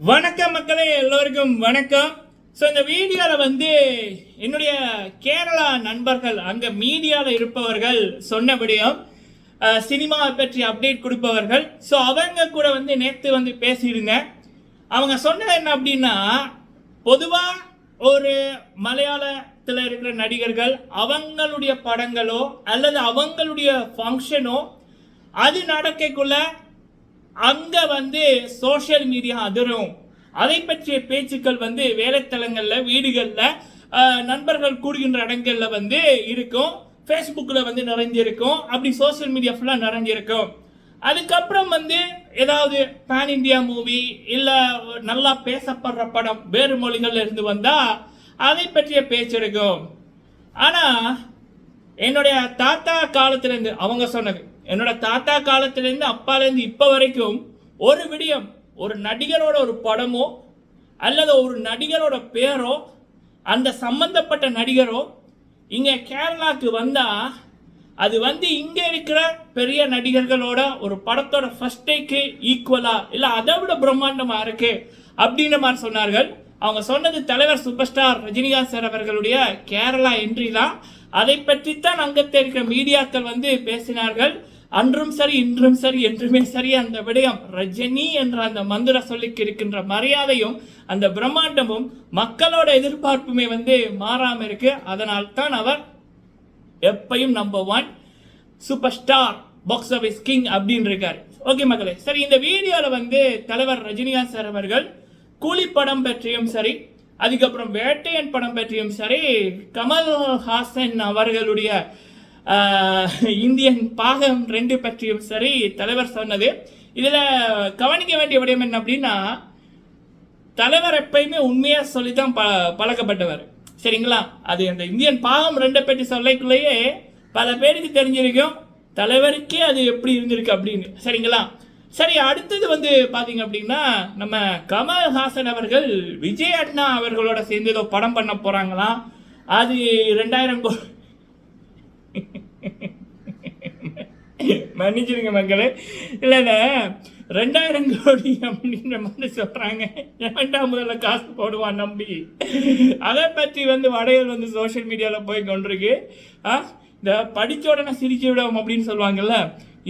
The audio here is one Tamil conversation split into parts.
வணக்கம் மக்களே எல்லோருக்கும் வணக்கம். ஸோ இந்த வீடியோவில் வந்து என்னுடைய கேரளா நண்பர்கள் அங்கே மீடியாவில் இருப்பவர்கள் சொன்னபடியும் சினிமாவை பற்றி அப்டேட் கொடுப்பவர்கள். ஸோ அவங்க கூட வந்து நேற்று வந்து பேசியிருந்தேன். அவங்க சொன்னது என்ன அப்படின்னா பொதுவாக ஒரு மலையாளத்தில் இருக்கிற நடிகர்கள் அவங்களுடைய படங்களோ அல்லது அவங்களுடைய ஃபங்க்ஷனோ அது நடக்கக்குள்ள அங்க வந்து சோஷியல் மீடியா அதிரும். அதை பற்றிய பேச்சுக்கள் வந்து வேலைத்தலங்களில் வீடுகளில் நண்பர்கள் கூடுகின்ற இடங்களில் வந்து இருக்கும். ஃபேஸ்புக்கில் வந்து நிறைஞ்சிருக்கும். அப்படி சோஷியல் மீடியா ஃபுல்லாக நிறைஞ்சிருக்கும். அதுக்கப்புறம் வந்து ஏதாவது பேன் இந்தியா மூவி இல்லை நல்லா பேசப்படுற படம் வேறு மொழிகள்ல இருந்து வந்தால் அதை பற்றிய பேச்சு இருக்கும். ஆனால் என்னுடைய தாத்தா காலத்திலேருந்து அவங்க சொன்னது என்னோட தாத்தா காலத்திலேருந்து அப்பாலேருந்து இப்போ வரைக்கும் ஒரு விடியம் ஒரு நடிகரோட ஒரு படமோ அல்லது ஒரு நடிகரோட பேரோ அந்த சம்பந்தப்பட்ட நடிகரோ இங்கே கேரளாவுக்கு வந்தால் அது வந்து இங்கே இருக்கிற பெரிய நடிகர்களோட ஒரு படத்தோட ஃபர்ஸ்ட் டேக்கு ஈக்குவலாக இல்லை அதை விட பிரம்மாண்டமாக இருக்கு அப்படின்ற மாதிரி சொன்னார்கள். அவங்க சொன்னது தலைவர் சூப்பர் ஸ்டார் ரஜினிகாந்த் சார் அவர்களுடைய கேரளா என்ட்ரி தான். அதை பற்றித்தான் அங்கத்தில் இருக்கிற மீடியாக்கள் வந்து பேசினார்கள். அன்றும் சரி இன்றும் சரி என்றுமே சரி. அந்த விடயம் ரஜினி என்ற அந்த மந்திர சொல்லிக்கு இருக்கின்ற மரியாதையும் அந்த பிரம்மாண்டமும் மக்களோட எதிர்பார்ப்புமே வந்து மாறாம இருக்கு. அதனால் தான் அவர் எப்பையும் number one super star box office king அப்படின்னு இருக்காரு. ஓகே மக்களே. சரி இந்த வீடியோவில் வந்து தலைவர் ரஜினிகாந்த் சார் அவர்கள் கூலி படம் பற்றியும் சரி அதுக்கப்புறம் வேட்டையன் படம் பற்றியும் சரி கமல்ஹாசன் அவர்களுடைய இந்தியன் பாகம் ரெண்டு பற்றியும் சரி தலைவர் சொன்னது. இதில் கவனிக்க வேண்டிய விடயம் என்ன அப்படின்னா தலைவர் எப்பயுமே உண்மையாக சொல்லி தான் ப பழக்கப்பட்டவர். சரிங்களா? அது அந்த இந்தியன் பாகம் ரெண்டை பற்றி சொல்லக்குள்ளேயே பல பேருக்கு தெரிஞ்சிருக்கும் தலைவருக்கே அது எப்படி இருந்திருக்கு அப்படின்னு. சரிங்களா? சரி அடுத்தது வந்து பார்த்தீங்க அப்படின்னா நம்ம கமல்ஹாசன் அவர்கள் விஜய் அண்ணா அவர்களோட சேர்ந்து ஏதோ படம் பண்ண போகிறாங்களாம் அது ரெண்டாயிரம் கோடி மன்னிச்சிருங்க மக்களே. இல்லைண்ணா ரெண்டாயிரம் கோடி அப்படின்ற மாதிரி சொல்கிறாங்க ரெண்டாம் முதல்ல காசு போடுவான் நம்பி. அதை பற்றி வந்து வடையல் வந்து சோஷியல் மீடியாவில் போய் கொண்டிருக்கு. ஆ இந்த படித்த உடனே சிரிச்சு விடவும் அப்படின்னு சொல்லுவாங்கல்ல.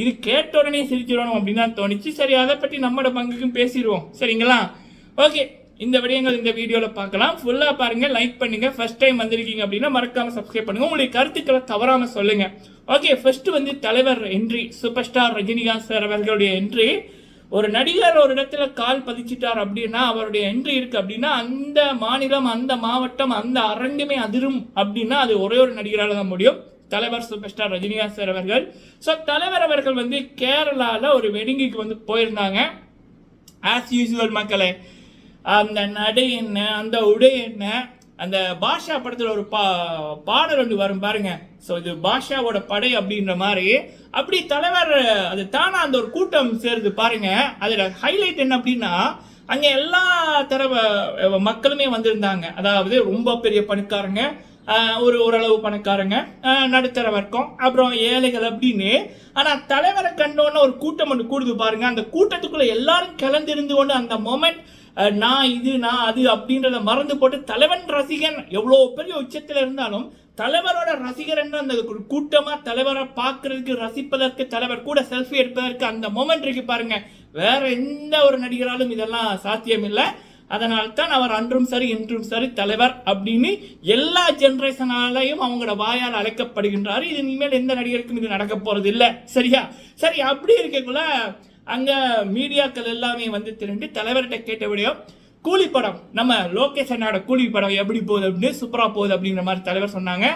இது கேட்ட உடனே சிரிச்சு விடணும் அப்படின்னு தான் தோணுச்சு. சரி அதை பற்றி நம்மளோட பங்குக்கும் பேசிடுவோம். சரிங்களா? ஓகே. இந்த விடயங்கள் இந்த வீடியோவில் பார்க்கலாம். ஃபுல்லாக பாருங்கள் லைக் பண்ணுங்கள் ஃபர்ஸ்ட் டைம் வந்திருக்கீங்க அப்படின்னா மறக்காமல் சப்ஸ்கிரைப் பண்ணுங்கள் உங்களுடைய கருத்துக்களை தவறாமல் சொல்லுங்கள் ஓகே ஃபர்ஸ்ட் வந்து தலைவர் entry super star Rajinikanth sir அவர்களுடைய என்ட்ரி ஒரு நடிகர் ஒரு இடத்துல கால் பதிச்சிட்டார் அப்படின்னா அவருடைய என்ட்ரி இருக்கு அப்படின்னா அந்த மாநிலம் அந்த மாவட்டம் அந்த அரங்குமே அதிரும் அப்படின்னா அது ஒரே ஒரு நடிகரால் தான் முடியும். தலைவர் சூப்பர் ஸ்டார் ரஜினிகாந்த் சார் அவர்கள். ஸோ தலைவர் அவர்கள் வந்து கேரளாவில் ஒரு வெடிங்குக்கு வந்து போயிருந்தாங்க. ஆஸ் யூஸ்வல் மக்களே அந்த நடை என்ன அந்த உடை என்ன அந்த பாஷா படத்தில் ஒரு பா பாடல் ஒன்று வரும் பாருங்க. ஸோ இது பாஷாவோட படை அப்படின்ற மாதிரி. அப்படி தலைவர் அது தானா அந்த ஒரு கூட்டம் சேருது பாருங்க. அதில் ஹைலைட் என்ன அப்படின்னா அங்கே எல்லா தரவ மக்களுமே வந்திருந்தாங்க. அதாவது ரொம்ப பெரிய பணக்காரங்க ஒரு ஓரளவு பணக்காரங்க. நடுத்தர வர்க்கம். அப்புறம் ஏழைகள் அப்படின்னு. ஆனால் தலைவரை கண்டோன்னு ஒரு கூட்டம் ஒன்று கூடுது பாருங்க. அந்த கூட்டத்துக்குள்ளே எல்லாரும் கலந்திருந்து கொண்டு அந்த மொமெண்ட் நான் இது நான் அது அப்படின்றத மறந்து போட்டு தலைவன் ரசிகன் எவ்வளோ பெரிய உச்சத்தில் இருந்தாலும் தலைவரோட ரசிகர் என்ற அந்த கூட்டமாக தலைவரை பார்க்கறதுக்கு ரசிப்பதற்கு தலைவர் கூட செல்ஃபி எடுப்பதற்கு அந்த மொமெண்ட் இருக்கு பாருங்க. வேற எந்த ஒரு நடிகராலும் இதெல்லாம் சாத்தியம் இல்லை அதனால் தான் அவர் அன்றும் சரி இன்றும் சரி தலைவர் அப்படின்னு எல்லா ஜென்ரேஷனாலையும் அவங்களோட வாயால் அழைக்கப்படுகின்றார். இது இனிமேல் எந்த நடிகருக்கும் இது நடக்க போகிறது இல்லை சரியா? சரி அப்படி இருக்கக்குள்ள அங்கே மீடியாக்கள் எல்லாமே வந்து திரண்டு தலைவர்கிட்ட கேட்டபடியோ கூலி படம் நம்ம லோகேஷ் அண்ணாவோட கூலி படம் எப்படி போகுது அப்படின்னு சூப்பரா போகுது அப்படிங்கிற மாதிரி தலைவர் சொன்னாங்க.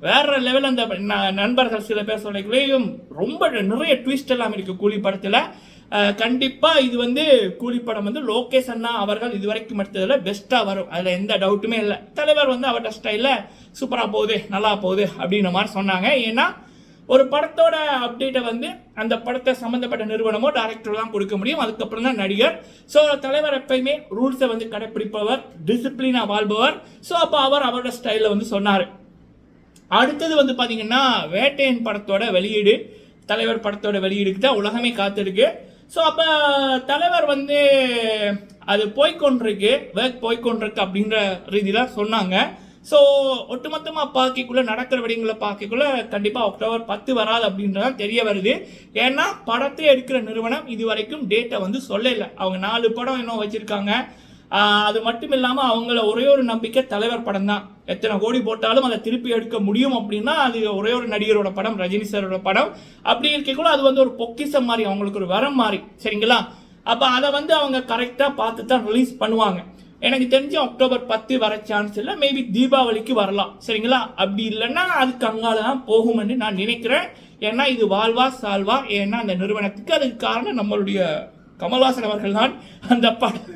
வேற லெவல் அந்த ந- நண்பர்கள் சில பேர் சொல்லக்குள்ளேயும் ரொம்ப நிறைய ட்விஸ்ட் எல்லாம் இருக்குது கூலி படத்தில். கண்டிப்பாக இது வந்து கூலிப்படம் வந்து லோகேஷ் அண்ணா அவர்கள் இதுவரைக்கும் எடுத்ததில் பெஸ்ட்டாக வரும். அதில் எந்த டவுட்டுமே இல்லை. தலைவர் வந்து அவர்கிட்ட ஸ்டைலில் சூப்பராக போகுது நல்லா போகுது அப்படின்ற மாதிரி சொன்னாங்க. ஏன்னா ஒரு படத்தோட அப்டேட்டை வந்து அந்த படத்தை சம்மந்தப்பட்ட நிறுவனமோ டைரக்டரோ தான் கொடுக்க முடியும். அதுக்கப்புறம் தான் நடிகர். ஸோ தலைவர் எப்பயுமே ரூல்ஸை வந்து கடைப்பிடிப்பவர் டிசிப்ளினாக வாழ்பவர். ஸோ அப்போ அவர் அவரோட ஸ்டைலில் வந்து சொன்னார். அடுத்தது வந்து பார்த்தீங்கன்னா வேட்டையன் படத்தோட வெளியீடு தலைவர் படத்தோட வெளியீடுக்கு தான் உலகமே காத்திருக்கு. ஸோ அப்போ தலைவர் வந்து அது போய்கொண்டிருக்கு ஒர்க் போய்க்கொண்டிருக்கு அப்படின்ற ரீதியில் சொன்னாங்க. ஸோ ஒட்டுமொத்தமாக பார்க்கக்குள்ளே நடக்கிற விடயங்களை பார்க்கக்குள்ளே கண்டிப்பாக அக்டோபர் பத்து வராது அப்படின்றதான் தெரிய வருது. ஏன்னா படத்தை எடுக்கிற நிறுவனம் இது வரைக்கும் டேட்டை வந்து சொல்லலை. அவங்க நாலு படம் இன்னும் வச்சுருக்காங்க. அது மட்டும் இல்லாமல் அவங்கள ஒரே ஒரு நம்பிக்கை தலைவர் படம் தான் எத்தனை கோடி போட்டாலும் அதை திருப்பி எடுக்க முடியும் அப்படின்னா அது ஒரே ஒரு நடிகரோட படம் ரஜினி சாரோட படம். அப்படி இருக்கக்குள்ள அது வந்து ஒரு பொக்கிஷம் மாதிரி அவங்களுக்கு ஒரு வரம் மாதிரி. சரிங்களா? அப்போ அதை வந்து அவங்க கரெக்டாக பார்த்து தான் ரிலீஸ் பண்ணுவாங்க. எனக்கு தெரிஞ்சு அக்டோபர் பத்து வர சான்ஸ் இல்லை மேபி தீபாவளிக்கு வரலாம். சரிங்களா? அப்படி இல்லைன்னா அதுக்கு அங்கால தான் போகும்னு நான் நினைக்கிறேன். ஏன்னா இது வாழ்வா சால்வா. ஏன்னா அந்த நிறுவனத்துக்கு அதுக்கு காரணம் நம்மளுடைய கமல்ஹாசன் அவர்கள் தான். அந்த படம்.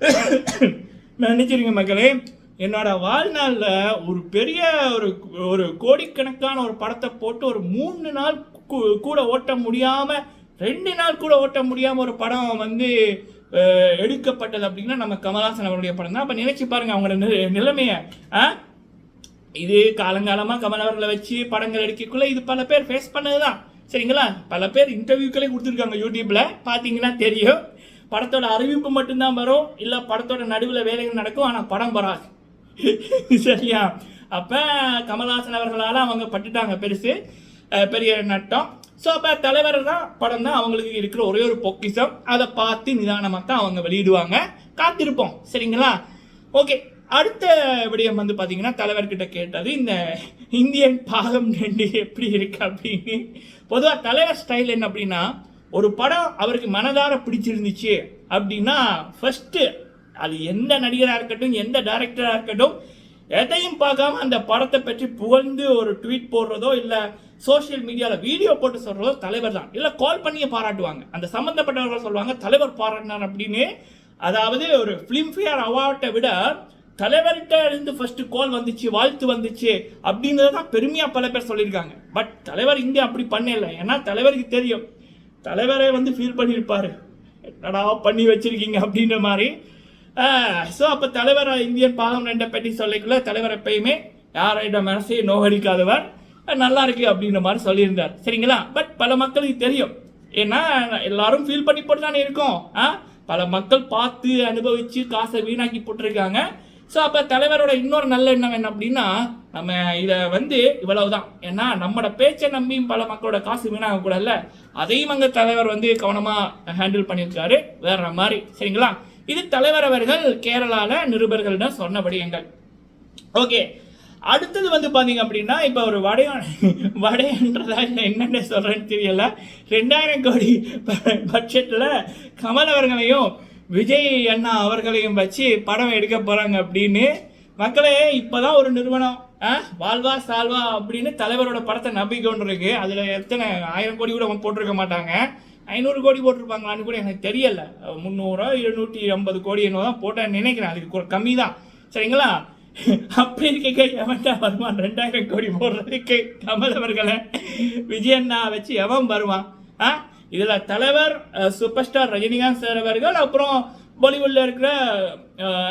நினைச்சிருங்க மக்களே என்னோட வாழ்நாளில் ஒரு பெரிய ஒரு ஒரு கோடிக்கணக்கான ஒரு படத்தை போட்டு ஒரு மூணு நாள் கூ- கூட ஓட்ட முடியாமல் ரெண்டு நாள் கூட ஓட்ட முடியாமல் ஒரு படம் வந்து எடுக்கப்பட்டது அப்படின்னா நம்ம கமல்ஹாசன் அவருடைய படம் தான். அப்போ நினைச்சு பாருங்க அவங்களோட நி- நிலைமையை. ஆ? இது காலங்காலமாக கமல் அவர்களை வச்சு படங்கள் எடுக்கக்குள்ளே இது பல பேர் ஃபேஸ் பண்ணது தான் சரிங்களா? பல பேர் இன்டர்வியூக்களே கொடுத்துருக்காங்க யூடியூப்பில் பார்த்தீங்கன்னா தெரியும். படத்தோட அறிவிப்பு மட்டும்தான் வரும் இல்லை படத்தோட நடுவில் வேலைகள் நடக்கும் ஆனால் படம் வராது. சரியா? அப்போ கமல்ஹாசன் அவர்களால் அவங்க பட்டுட்டாங்க பெருசு. பெரிய நட்டம். ஸோ அப்போ தலைவர் தான் படம் தான் அவங்களுக்கு இருக்கிற ஒரே ஒரு பொக்கிஷம். அதை பார்த்து நிதானமாக தான் அவங்க வெளியிடுவாங்க. காத்திருப்போம். சரிங்களா? ஓகே அடுத்த விடயம் வந்து பார்த்தீங்கன்னா தலைவர்கிட்ட கேட்டது இந்த இந்தியன் பாகம் ரெண்டு எப்படி இருக்கு அப்படின்னு. பொதுவாக தலைவர் ஸ்டைல் என்ன அப்படின்னா ஒரு படம் அவருக்கு மனதார பிடிச்சிருந்துச்சு அப்படின்னா ஃபஸ்ட்டு அது எந்த நடிகராக இருக்கட்டும் எந்த டைரக்டராக இருக்கட்டும் எதையும் பார்க்காம அந்த படத்தை பற்றி புகழ்ந்து ஒரு ட்வீட் போடுறதோ இல்லை சோஷியல் மீடியாவில் வீடியோ போட்டு சொல்கிறதோ தலைவர் தான். இல்லை கால் பண்ணியே பாராட்டுவாங்க. அந்த சம்மந்தப்பட்டவர்கள் சொல்லுவாங்க தலைவர் பாராட்டினார் அப்படின்னு. அதாவது ஒரு ஃபிலிம்ஃபேர் அவார்ட்டை விட தலைவர்கிட்ட இருந்து ஃபர்ஸ்ட் கால் வந்துச்சு வாழ்த்து வந்துச்சு அப்படின்றத தான் பெருமையாக பல பேர் சொல்லியிருக்காங்க. பட் தலைவர் இங்கே அப்படி பண்ணல. ஏன்னா தலைவருக்கு தெரியும். தலைவரே வந்து ஃபீல் பண்ணியிருப்பார். என்னடா பண்ணி வச்சிருக்கீங்க அப்படின்ற மாதிரி. ஸோ அப்போ தலைவர் இந்தியன் பாகம் ரெண்டை பற்றி சொல்லிக்கல தலைவர் எப்பயுமே யாரோட மனசையும் நோகடிக்காதவர். நல்லா இருக்கு அப்படின்ற மாதிரி சொல்லியிருந்தார். சரிங்களா? பட் பல மக்களுக்கு தெரியும். ஏன்னா எல்லாரும் ஃபீல் பண்ணி போட்டு தானே இருக்கோம். ஆ பல மக்கள் பார்த்து அனுபவித்து காசை வீணாக்கி போட்டிருக்காங்க. ஸோ அப்போ தலைவரோட இன்னொரு நல்ல எண்ணம் என்ன அப்படின்னா நம்ம இதை வந்து இவ்வளவுதான். ஏன்னா நம்மளோட பேச்சை நம்பியும் பல மக்களோட காசு வீணாக கூடாதுல்ல? அதையும் அங்கே தலைவர் வந்து கவனமாக ஹேண்டில் பண்ணியிருக்காரு. வேற மாதிரி. சரிங்களா? இது தலைவர் அவர்கள் கேரளாவில் நிருபர்களிடம் சொன்ன விடயங்கள் ஓகே அடுத்தது வந்து பார்த்தீங்க அப்படின்னா இப்போ ஒரு வடைய வடையன்றதா இல்லை என்னென்ன சொல்கிறேன்னு தெரியல. ரெண்டாயிரம் கோடி பட்ஜெட்டில் கமல் அவர்களையும் விஜய் அண்ணா அவர்களையும் வச்சு படம் எடுக்க போகிறாங்க அப்படின்னு. மக்களே இப்போதான் ஒரு நிறுவனம். ஆ, வாழ்வா சால்வா அப்படின்னு தலைவரோட படத்தை நம்பிக்கை ஒன்று இருக்கு. அதில் எத்தனை ஆயிரம் கோடி கூட போட்டிருக்க மாட்டாங்க. ஐநூறு கோடி போட்டிருப்பாங்களான்னு கூட எனக்கு தெரியல. முந்நூறோ இருநூற்றி ஐம்பது கோடி என்னவோ தான் போட்டேன்னு நினைக்கிறேன். அதுக்கு கம்மி தான். சரிங்களா? அப்படி இருக்க எவன்டா வருவான்? ரெண்டாயிரம் கோடி போடுறதுக்கு கமல் அவர்களை. விஜயண்ணா வச்சு எவன் வருவான்? ஆ? இதில் தலைவர் சூப்பர் ஸ்டார் ரஜினிகாந்த் சார் அவர்கள் அப்புறம் பாலிவுட்ல இருக்கிற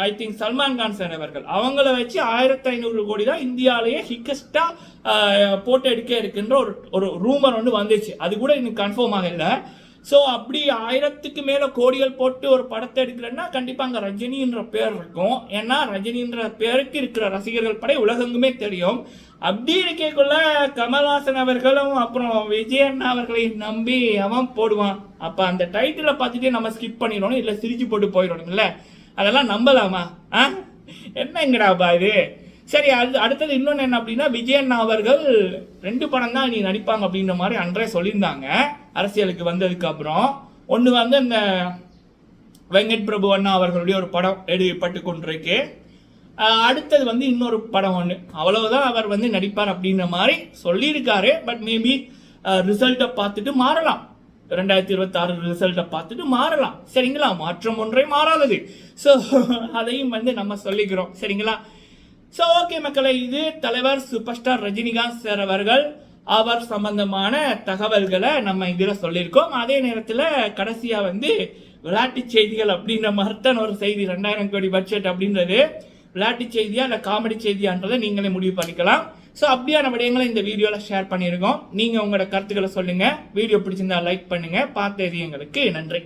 I think Salman Khan sir அவர்கள். அவங்கள வச்சு ஆயிரத்தி ஐநூறு கோடி தான் இந்தியாவிலேயே ஹிக்கஸ்டா போட்டோ எடுக்க இருக்குன்ற ஒரு ஒரு ரூமர் ஒன்று வந்துச்சு. அது கூட இன்னும் கன்ஃபார்ம் ஆகலை. ஸோ அப்படி ஆயிரத்துக்கு மேலே கோடிகள் போட்டு ஒரு படத்தை எடுக்கிறேன்னா கண்டிப்பாக அங்கே ரஜினின்ற பேர் இருக்கும். ஏன்னா ரஜினின்ற பேருக்கு இருக்கிற ரசிகர்கள் படை உலகெங்குமே தெரியும். அப்படி இருக்கக்குள்ள கமல்ஹாசன் அவர்களும் அப்புறம் விஜய் அண்ணா அவர்களை நம்பி அவன் போடுவான். அப்போ அந்த டைட்டிலை பார்த்துட்டே நம்ம ஸ்கிப் பண்ணிடணும் இல்லை சிரிச்சு போட்டு போயிடணும்ல. அதெல்லாம் நம்பலாமா? ஆ? என்னங்கடாப்பா இது? சரி அது அடுத்தது இன்னொன்று என்ன அப்படின்னா விஜய் அண்ணா அவர்கள் ரெண்டு படம் தான் நீ நடிப்பாங்க அப்படின்ற மாதிரி அன்றே சொல்லியிருந்தாங்க அரசியலுக்கு வந்ததுக்கு அப்புறம். ஒன்று வந்து இந்த வெங்கட் பிரபு அண்ணா அவர்களுடைய ஒரு படம் எடுப்பட்டு கொண்டிருக்கு. அடுத்தது வந்து இன்னொரு படம் ஒன்று அவ்வளவுதான் அவர் வந்து நடிப்பார் அப்படின்ற மாதிரி சொல்லியிருக்காரு. பட் மேபி ரிசல்ட்டை பார்த்துட்டு மாறலாம். ரெண்டாயிரத்தி இருபத்தாறு ரிசல்ட்டை பார்த்துட்டு மாறலாம். சரிங்களா? மாற்றம் ஒன்றே மாறாதது. ஸோ அதையும் வந்து நம்ம சொல்லிக்கிறோம். சரிங்களா? ஸோ ஓகே மக்களை இது தலைவர் சூப்பர் ஸ்டார் ரஜினிகாந்த் சார் அவர்கள் அவர் சம்பந்தமான தகவல்களை நம்ம இதில் சொல்லியிருக்கோம். அதே நேரத்தில் கடைசியாக வந்து விளையாட்டு செய்திகள் அப்படின்ற மருத்தன் ஒரு செய்தி ரெண்டாயிரம் கோடி பட்ஜெட் அப்படின்றது. விளையாட்டு செய்தியா இல்லை காமெடி செய்தியான்றதை நீங்களே முடிவு பண்ணிக்கலாம். ஸோ அப்படியான விடயங்களை இந்த வீடியோவில் ஷேர் பண்ணியிருக்கோம். நீங்கள் உங்களோட கருத்துக்களை சொல்லுங்கள் வீடியோ பிடிச்சிருந்தா லைக் பண்ணுங்கள் பார்த்தது எங்களுக்கு நன்றி.